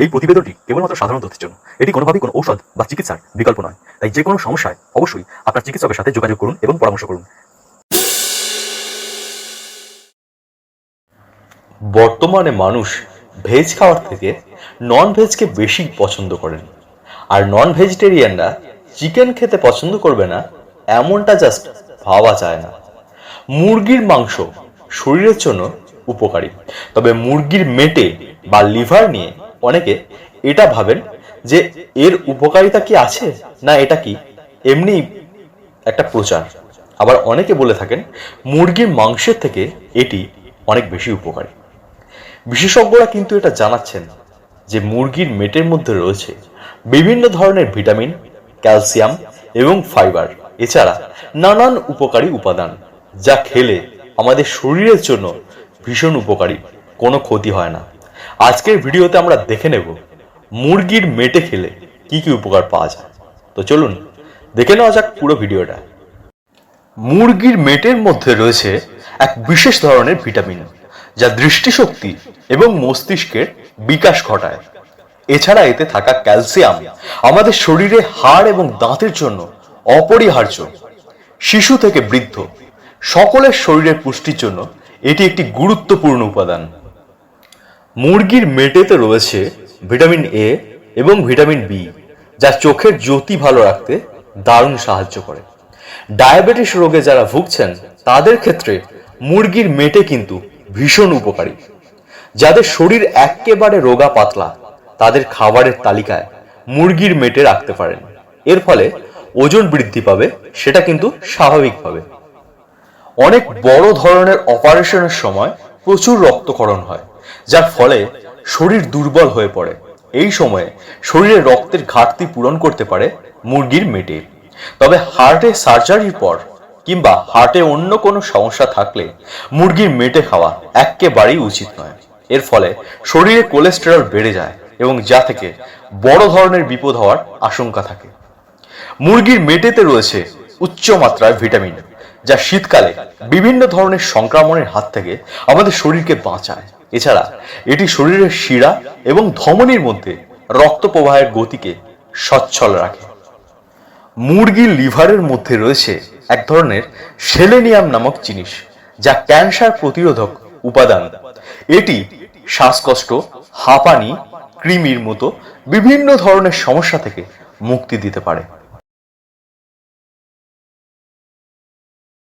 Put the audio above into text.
এই প্রতিবেদনটি কেবলমাত্র সাধারণ তথ্যের জন্য। এটি কোনোভাবেই কোনো ঔষধ বা চিকিৎসার বিকল্প নয়। তাই যে কোনো সমস্যায় অবশ্যই আপনার চিকিৎসকের সাথে যোগাযোগ করুন এবং পরামর্শ করুন। বর্তমানে মানুষ ভেজ খাওয়ার থেকে নন ভেজকে বেশি পছন্দ করেন। আর নন ভেজিটেরিয়ানরা চিকেন খেতে পছন্দ করবে না, এমনটা জাস্ট ভাবা যায় না। মুরগির মাংস শরীরের জন্য উপকারী। তবে মুরগির মেটে বা লিভার নিয়ে অনেকে এটা ভাবেন যে এর উপকারিতা কি আছে না এটা কি? এমনি একটা প্রচার। আবার অনেকে বলে থাকেন মুরগির মাংসের থেকে এটি অনেক বেশি উপকারী। বিশেষজ্ঞরা কিন্তু এটা জানাচ্ছেন যে মুরগির মেটের মধ্যে রয়েছে বিভিন্ন ধরনের ভিটামিন, ক্যালসিয়াম এবং ফাইবার, এছাড়া নানান উপকারী উপাদান যা খেলে আমাদের শরীরের জন্য ভীষণ উপকারী, কোনো ক্ষতি হয় না। আজকের ভিডিওতে আমরা দেখে নেব মুরগির মেটে খেলে কি কি উপকার পাওয়া যায়। তো চলুন, দেখে নেওয়া যাক পুরো ভিডিওটা। মুরগির মেটের মধ্যে রয়েছে এক বিশেষ ধরনের ভিটামিন, যা দৃষ্টিশক্তি এবং মস্তিষ্কের বিকাশ ঘটায়। এছাড়া এতে থাকা ক্যালসিয়াম আমাদের শরীরে হাড় এবং দাঁতের জন্য অপরিহার্য। শিশু থেকে বৃদ্ধ সকলের শরীরের পুষ্টির জন্য এটি একটি গুরুত্বপূর্ণ উপাদান। মুরগির মেটেতে রয়েছে ভিটামিন এ এবং ভিটামিন বি যা চোখের জ্যোতি ভালো রাখতে দারুণ সাহায্য করে। ডায়াবেটিস রোগে যারা ভুগছেন, তাদের ক্ষেত্রে মুরগির মেটে কিন্তু ভীষণ উপকারী। যাদের শরীর একেবারে রোগা পাতলা, তাদের খাবারের তালিকায় মুরগির মেটে রাখতে পারেন। এর ফলে ওজন বৃদ্ধি পাবে, সেটা কিন্তু স্বাভাবিকভাবে অনেক বড় ধরনের অপারেশনের সময় প্রচুর রক্তকরণ হয়। যার ফলে শরীর দুর্বল হয়ে পড়ে। এই সময়ে শরীরে রক্তের ঘাটতি পূরণ করতে পারে মুরগির মেটে। তবে হার্টে সার্জারির পর কিংবা হার্টে অন্য কোনো সমস্যা থাকলে মুরগির মেটে খাওয়া একেবারেই উচিত নয়। এর ফলে শরীরে কোলেস্টেরল বেড়ে যায় এবং যা থেকে বড় ধরনের বিপদ হওয়ার আশঙ্কা থাকে। মুরগির মেটেতে রয়েছে উচ্চ মাত্রার ভিটামিন, যা শীতকালে বিভিন্ন ধরনের সংক্রমণের হাত থেকে আমাদের শরীরকে বাঁচায়। এছাড়া এটি শরীরের শিরা এবং ধমনীর মধ্যে রক্ত প্রবাহের গতিকে সচ্ছল রাখে। মুরগির লিভারের মধ্যে রয়েছে এক ধরনের সেলেনিয়াম নামক জিনিস, যা ক্যান্সার প্রতিরোধক উপাদান। এটি শ্বাসকষ্ট, হাঁপানি, কৃমির মতো বিভিন্ন ধরনের সমস্যা থেকে মুক্তি দিতে পারে।